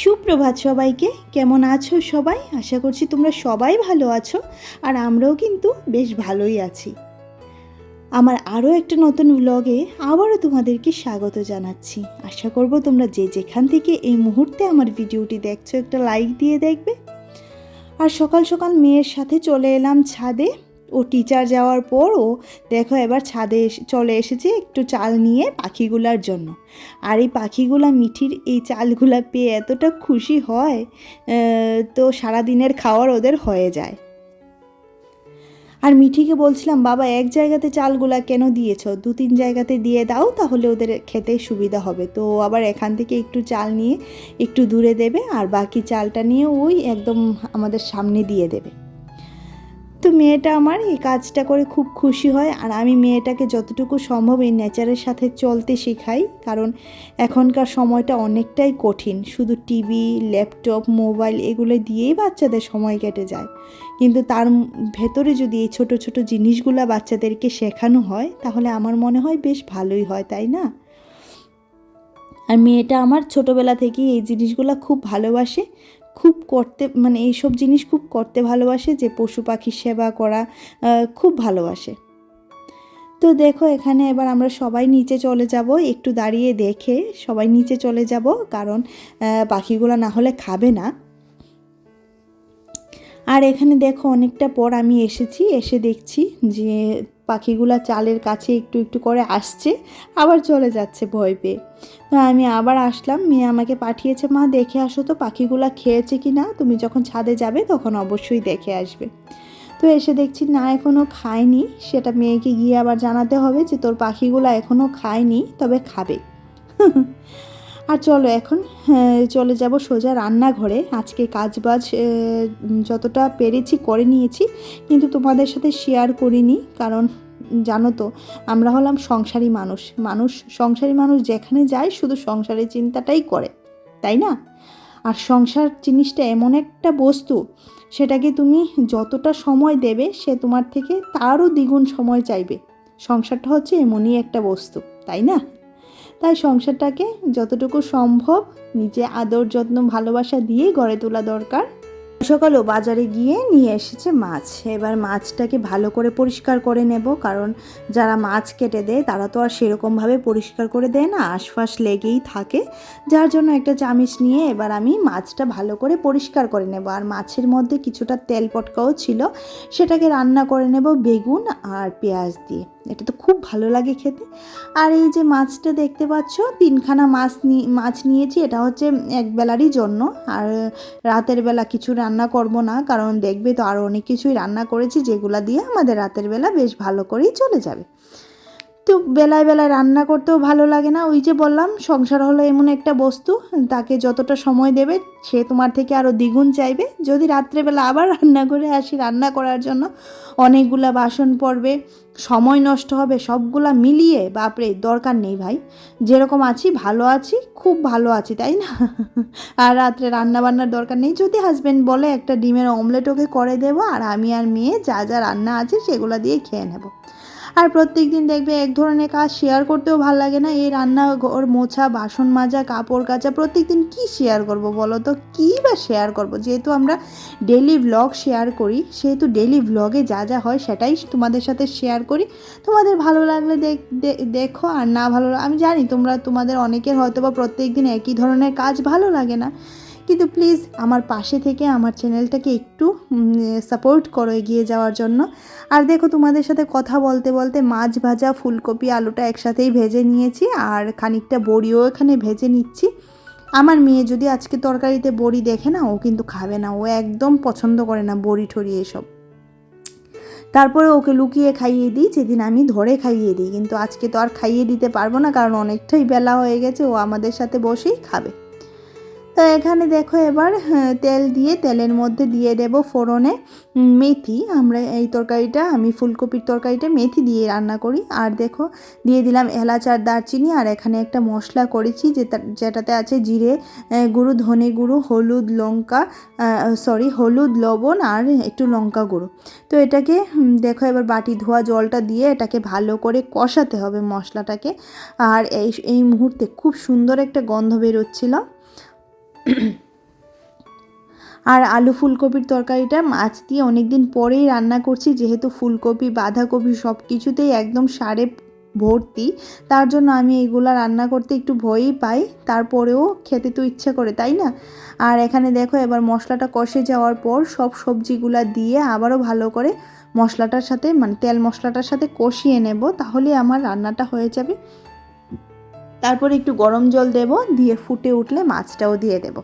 সুপ্রভাত সবাইকে। কেমন আছো সবাই? আশা করছি তোমরা সবাই ভালো আছো আর আমরাও কিন্তু বেশ ভালোই আছি। আমার আরও একটা নতুন ব্লগে আবারও তোমাদেরকে স্বাগত জানাচ্ছি। আশা করব তোমরা যে যেখান থেকে এই মুহূর্তে আমার ভিডিওটি দেখছ একটা লাইক দিয়ে দেখবে। আর সকাল সকাল মেয়ের সাথে চলে এলাম ছাদে। ও টিচার যাওয়ার পর ও দেখো এবার ছাদে চলে এসেছে একটু চাল নিয়ে পাখিগুলার জন্য। আর এই পাখিগুলা মিঠির এই চালগুলা পেয়ে এতটা খুশি হয় তো সারাদিনের খাওয়ার ওদের হয়ে যায়। আর মিঠিকে বলছিলাম, বাবা, এক জায়গাতে চালগুলা কেন দিয়েছ? দু তিন জায়গাতে দিয়ে দাও, তাহলে ওদের খেতে সুবিধা হবে। তো আবার এখান থেকে একটু চাল নিয়ে একটু দূরে দেবে, আর বাকি চালটা নিয়ে ওই একদম আমাদের সামনে দিয়ে দেবে। তো মেয়েটা আমার, এই কাজটা করে খুব খুশি হয় আর আমি মেয়েটাকে যতটুকু সম্ভব এই নেচারের সাথে চলতে শেখাই। কারণ এখনকার সময়টা অনেকটাই কঠিন। শুধু টিভি, ল্যাপটপ, মোবাইল এগুলো দিয়েই বাচ্চাদের সময় কেটে যায়। কিন্তু তার ভেতরে যদি এই ছোট ছোট জিনিসগুলো বাচ্চাদেরকে শেখানো হয়, তাহলে আমার মনে হয় বেশ ভালোই হয়, তাই না? আর মেয়েটা আমার ছোটোবেলা থেকেই এই জিনিসগুলো খুব ভালোবাসে। খুব করতে মানে এইসব জিনিস খুব করতে ভালোবাসে যে পশু পাখির সেবা করা খুব ভালোবাসে। তো দেখো এখানে এবার আমরা সবাই নিচে চলে যাব, একটু দাঁড়িয়ে দেখে সবাই নিচে চলে যাব, কারণ পাখিগুলো না হলে খাবে না। আর এখানে দেখো অনেকটা পর আমি এসেছি, এসে দেখছি যে পাখিগুলা চালের কাছে একটু একটু করে আসছে, আবার চলে যাচ্ছে ভয় পেয়ে। তো আমি আবার আসলাম, মেয়ে আমাকে পাঠিয়েছে, মা, দেখে আসো তো পাখিগুলা খেয়েছে কি না তুমি যখন ছাদে যাবে তখন অবশ্যই দেখে আসবে। তো এসে দেখছি, না এখনও খায়নি। সেটা মেয়েকে গিয়ে আবার জানাতে হবে যে, তোর পাখিগুলো এখনও খায়নি, তবে খাবে। আর চলো এখন হ্যাঁ, চলে যাব সোজা রান্নাঘরে। আজকে কাজবাজ যতটা পেরেছি করে নিয়েছি কিন্তু তোমাদের সাথে শেয়ার করিনি কারণ জানো তো আমরা হলাম সংসারী মানুষ। মানুষ সংসারী মানুষ যেখানে যায় শুধু সংসারের চিন্তাটাই করে তাই না? আর সংসার জিনিসটা এমন একটা বস্তু সেটাকে তুমি যতটা সময় দেবে সে তোমার থেকে তারও দ্বিগুণ সময় চাইবে। সংসারটা হচ্ছে এমনই একটা বস্তু তাই না? তাই সংসারটাকে যতটুকু সম্ভব নিজে আদর যত্ন ভালোবাসা দিয়ে গড়ে তোলা দরকার। সকালও বাজারে গিয়ে নিয়ে এসেছে মাছ। এবার মাছটাকে ভালো করে পরিষ্কার করে নেব, কারণ যারা মাছ কেটে দেয়, তারা তো আর সেরকমভাবে পরিষ্কার করে দেয় না, আশপাশ লেগেই থাকে। যার জন্য একটা চামিচ নিয়ে এবার আমি মাছটা ভালো করে পরিষ্কার করে নেব। আর মাছের মধ্যে কিছুটা তেল পটকাও ছিল, সেটাকে রান্না করে নেব বেগুন আর পেঁয়াজ দিয়ে। এটা তো খুব ভালো লাগে খেতে। আর এই যে মাছটা দেখতে পাচ্ছ, তিনখানা মাছ মাছ নিয়েছি, এটা হচ্ছে এক বেলারই জন্য। আর রাতের বেলা কিছু রান্না করব না, কারণ দেখবে তো আরও অনেক কিছুই রান্না করেছি, যেগুলো দিয়ে আমাদের রাতের বেলা বেশ ভালো করেই চলে যাবে। বেলায় বেলায় রান্না করতেও ভালো লাগে না। ওই যে বললাম, সংসার হলো এমন একটা বস্তু, তাকে যতটা সময় দেবে সে তোমার থেকে আরও দ্বিগুণ চাইবে। যদি রাত্রেবেলা আবার রান্না করে আসি, রান্না করার জন্য অনেকগুলা বাসন পড়বে, সময় নষ্ট হবে, সবগুলা মিলিয়ে, বাপরে, দরকার নেই ভাই। যেরকম আছি, ভালো আছি, খুব ভালো আছি, তাই না? আর রাত্রে রান্না বান্নার দরকার নেই। যদি হাজব্যান্ড বলে, একটা ডিমের অমলেট ওকে করে দেবো, আর আমি আর মেয়ে যা যা রান্না আছে, সেগুলো দিয়ে খেয়ে নেব। আর প্রত্যেক দিন দেখবে এক ধরনের কাজ শেয়ার করতেও ভালো লাগে না। এই রান্না ঘর মোছা, বাসন মাজা, কাপড় কাচা প্রত্যেক দিন কী শেয়ার করব বলো তো? কী বা শেয়ার করব? যেহেতু আমরা ডেলি ভ্লগ শেয়ার করি, সেহেতু ডেলি ভ্লগে যা যা হয় সেটাই তোমাদের সাথে শেয়ার করি। তোমাদের ভালো লাগলে দেখ- আর না ভালো আমি জানি তোমরা, তোমাদের অনেকের হয়তো বা প্রত্যেক দিন একই ধরনের কাজ ভালো লাগে না। কিন্তু প্লিজ আমার পাশে থেকে আমার চ্যানেলটাকে একটু সাপোর্ট করো এগিয়ে যাওয়ার জন্য। আর দেখো তোমাদের সাথে কথা বলতে বলতে মাছ ভাজা, ফুলকপি, আলুটা একসাথেই ভেজে নিয়েছি আর খানিকটা বড়িও এখানে ভেজে নিচ্ছি। আমার মেয়ে যদি আজকে তরকারিতে বড়ি দেখে না, ও কিন্তু খাবে না। ও একদম পছন্দ করে না বড়ি ঠড়ি এসব। তারপরে ওকে লুকিয়ে খাইয়ে দিই, যেদিন আমি ধরে খাইয়ে দিই। কিন্তু আজকে তো আর খাইয়ে দিতে পারব না, কারণ অনেকটাই বেলা হয়ে গেছে। ও আমাদের সাথে বসেই খাবে। তো এখানে দেখো এবার হ্যাঁ, তেল দিয়ে তেলের মধ্যে দিয়ে দেব ফোড়নে মেথি। আমরা এই তরকারিটা আমি ফুলকপির তরকারিটা মেথি দিয়ে রান্না করি। আর দেখো দিয়ে দিলাম এলাচ আর দারচিনি। আর এখানে একটা মশলা করেছি যেটা যেটাতে আছে জিরে গুঁড়ো ধনে গুঁড়ো হলুদ লঙ্কা সরি হলুদ লবণ আর একটু লঙ্কা গুঁড়ো। তো এটাকে দেখো এবার বাটি ধোয়া জলটা দিয়ে এটাকে ভালো করে কষাতে হবে মশলাটাকে। আর এই এই মুহূর্তে খুব সুন্দর একটা গন্ধ বেরোচ্ছিল। আর আলু ফুলকপির তরকারিটা মাছ দিয়ে অনেক দিন পরেই রান্না করছি, যেহেতু ফুলকপি, বাঁধাকপি সব কিছুতেই একদম সারে ভর্তি, তার জন্য আমি এগুলো রান্না করতে একটু ভয়ই পাই, তারপরেও খেতে তো ইচ্ছা করে, তাই না? আর এখানে দেখো, এবার মশলাটা কষে যাওয়ার পর সব সবজিগুলা দিয়ে আবারও ভালো করে মশলাটার সাথে মানে তেল মশলাটার সাথে কষিয়ে নেব তাহলে আমার রান্নাটা হয়ে যাবে। তারপরে একটু গরম জল দেব, দিয়ে ফুটে উঠলে মাছটাও দিয়ে দেব।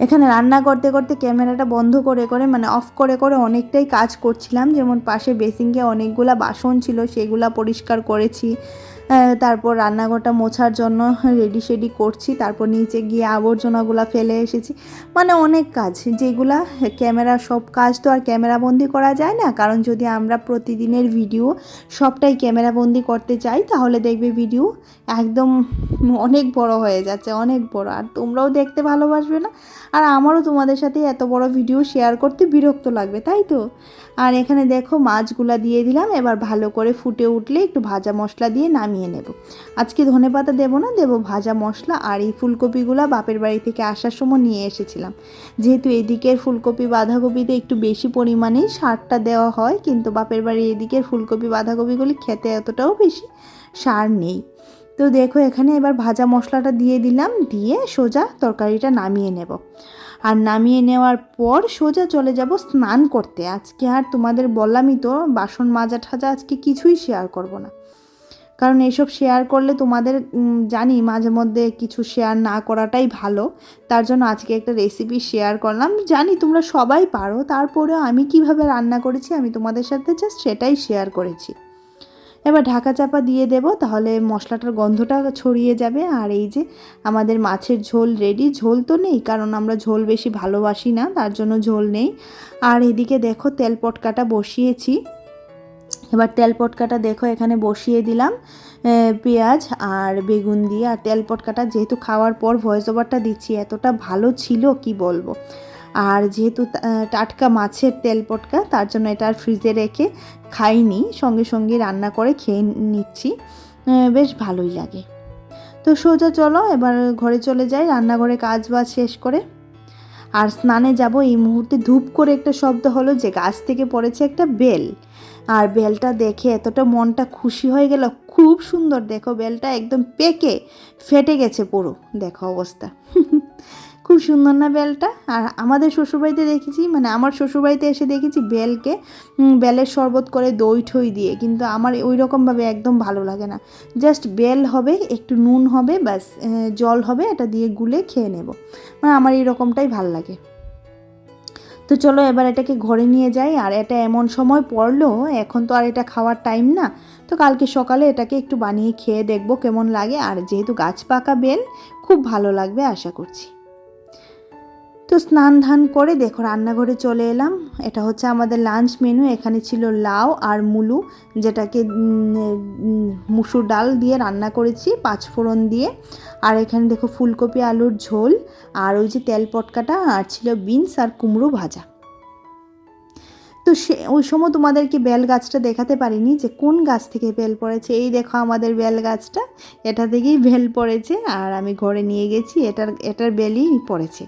এখানে রান্না করতে করতে ক্যামেরাটা বন্ধ করে করে মানে অফ করে করে অনেকটাই কাজ করছিলাম। যেমন পাশে বেসিংয়ে অনেকগুলা বাসন ছিল, সেগুলো পরিষ্কার করেছি। তারপর রান্নাঘরটা মোছার জন্য রেডি শেডি করছি, তারপর নিচে গিয়ে আবর্জনাগুলো ফেলে এসেছি। মানে অনেক কাজ, যেগুলা ক্যামেরা, সব কাজ তো আর ক্যামেরাবন্দি করা যায় না। কারণ যদি আমরা প্রতিদিনের ভিডিও সবটাই ক্যামেরাবন্দি করতে চাই, তাহলে দেখবে ভিডিও একদম অনেক বড় হয়ে যাচ্ছে, অনেক বড়। আর তোমরাও দেখতে ভালোবাসবে না। আর আমারও তোমাদের সাথে এত বড় ভিডিও শেয়ার করতে বিরক্ত লাগবে, তাই তো? আর এখানে দেখো মাছগুলা দিয়ে দিলাম, এবার ভালো করে ফুটে উঠলে একটু ভাজা মশলা দিয়ে নামিয়ে নেব। আজকে ধনে পাতা দেবো না, দেবো ভাজা মশলা আর এই ফুলকপিগুলো বাপের বাড়ি থেকে আসার সময় নিয়ে এসেছিলাম। যেহেতু এদিকের ফুলকপি বাঁধাকপিতে একটু বেশি পরিমাণেই সারটা দেওয়া হয়, কিন্তু বাপের বাড়ি এদিকের ফুলকপি বাঁধাকপিগুলি খেতে এতটাও বেশি সার নেই। তো দেখো, এখানে এবার ভাজা মশলাটা দিয়ে দিলাম, দিয়ে সোজা তরকারিটা নামিয়ে নেব। আর নামিয়ে নেওয়ার পর সোজা চলে যাব স্নান করতে। আজকে আর তোমাদের বললামই তো, বাসন মাজা ঠাজা আজকে কিছুই শেয়ার করব না। কারণ এসব শেয়ার করলে তোমাদের জানি মাঝে মধ্যে কিছু শেয়ার না করাটাই ভালো। তার জন্য আজকে একটা রেসিপি শেয়ার করলাম। জানি তোমরা সবাই পারো। তারপরেও আমি কীভাবে রান্না করেছি আমি তোমাদের সাথে জাস্ট সেটাই শেয়ার করেছি। এবার ঢাকা চাপা দিয়ে দেব, তাহলে মশলাটার গন্ধটা ছড়িয়ে যাবে। আর এই যে আমাদের মাছের ঝোল রেডি ঝোল তো নেই, কারণ আমরা ঝোল বেশি ভালোবাসি না, তার জন্য ঝোল নেই। আর এদিকে দেখো তেল পটকাটা বসিয়েছি। এবার তেল পটকাটা দেখো, এখানে বসিয়ে দিলাম পেঁয়াজ আর বেগুন দিয়ে। আর তেল পটকাটা যেহেতু খাওয়ার পর ভয়েস ওভারটা দিচ্ছি, এতটা ভালো ছিল কি বলব? আর যেহেতু টাটকা মাছের তেল পটকা, তার জন্য এটা আর ফ্রিজে রেখে খাইনি, সঙ্গে সঙ্গে রান্না করে খেয়ে নিচ্ছি বেশ ভালোই লাগে। তো সোজা চলো, এবার ঘরে চলে যাই, রান্নাঘরে কাজ বাজ শেষ করে। আর স্নানে যাব, এই মুহূর্তে ধূপ করে একটা শব্দ হলো যে গাছ থেকে পড়েছে একটা বেল। আর বেলটা দেখে এতটা মনটা খুশি হয়ে গেল, খুব সুন্দর। দেখো, বেলটা একদম পেকে ফেটে গেছে পুরো। দেখো অবস্থা। খুব সুন্দর না বেলটা? আর আমাদের শ্বশুরবাড়িতে দেখেছি মানে আমার শ্বশুরবাড়িতে এসে দেখেছি বেলকে বেলের শরবত করে দই ঠই দিয়ে। কিন্তু আমার ওই রকমভাবে একদম ভালো লাগে না। জাস্ট বেল হবে, একটু নুন হবে, ব্যাস জল হবে, এটা দিয়ে গুলে খেয়ে নেব। মানে আমার এই রকমটাই ভালো লাগে। তো চলো এবার এটাকে ঘরে নিয়ে যাই। আর এটা এমন সময় পড়ল, এখন তো আর এটা খাওয়ার টাইম না। তো কালকে সকালে এটাকে একটু বানিয়ে খেয়ে দেখব কেমন লাগে। আর যেহেতু গাছ পাকা বেল, খুব ভালো লাগবে আশা করছি। স্নান ধান করে দেখো রান্নাঘরে চলে এলাম। এটা হচ্ছে আমাদের লাঞ্চ মেনু এখানে ছিল লাউ আর মুলু, যেটাকে মুসুর ডাল দিয়ে রান্না করেছি পাঁচফোড়ন দিয়ে। আর এখানে দেখো ফুলকপি, আলুর ঝোল, আর ওই যে তেল পটকাটা, আর ছিল বিনস আর কুমড়ো ভাজা। তো সে, ওই সময় তোমাদেরকে বেল গাছটা দেখাতে পারিনি যে কোন গাছ থেকে বেল পড়েছে। এই দেখো আমাদের বেল গাছটা, এটা থেকেই বেল পড়েছে, আর আমি ঘরে নিয়ে গেছি, এটার এটার বেলই পড়েছে।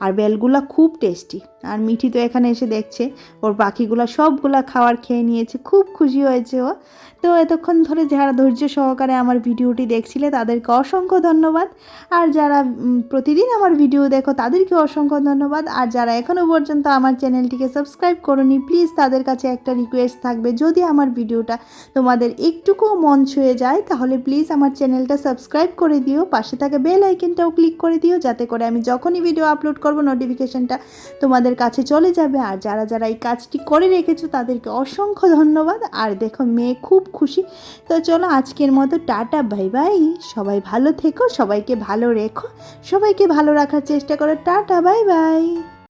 আর বেলগুলা খুব টেস্টি। আর মিঠি তো এখানে এসে দেখছে, ওর পাখিগুলো সবগুলা খাওয়ার খেয়ে নিয়েছে, খুব খুশি হয়েছে ও। তো এতক্ষণ ধরে যারা ধৈর্য সহকারে আমার ভিডিওটি দেখছিলে, তাদেরকে অসংখ্য ধন্যবাদ। আর যারা প্রতিদিন আমার ভিডিও দেখো, তাদেরকে অসংখ্য ধন্যবাদ। আর যারা এখনও পর্যন্ত আমার চ্যানেলটিকে সাবস্ক্রাইব করনি, প্লিজ তাদের কাছে একটা রিকোয়েস্ট থাকবে, যদি আমার ভিডিওটা তোমাদের একটুকুও মন ছুঁয়ে যায়, তাহলে প্লিজ আমার চ্যানেলটা সাবস্ক্রাইব করে দিও, পাশে থাকা বেল আইকনটাও ক্লিক করে দিও, যাতে করে আমি যখনই ভিডিও আপলোড করব নোটিফিকেশনটা তোমাদের কাছে চলে যাবে। আর যারা যারা এই কাজটি করে রেখেছো, তাদেরকে অসংখ্য ধন্যবাদ। আর দেখো, মেয়ে খুব খুশি। তো চলো, আজকের মতো টাটা, বাই বাই। সবাই ভালো থেকো, সবাইকে ভালো রেখো। সবাইকে ভালো রাখার চেষ্টা করো। Tata, bye bye.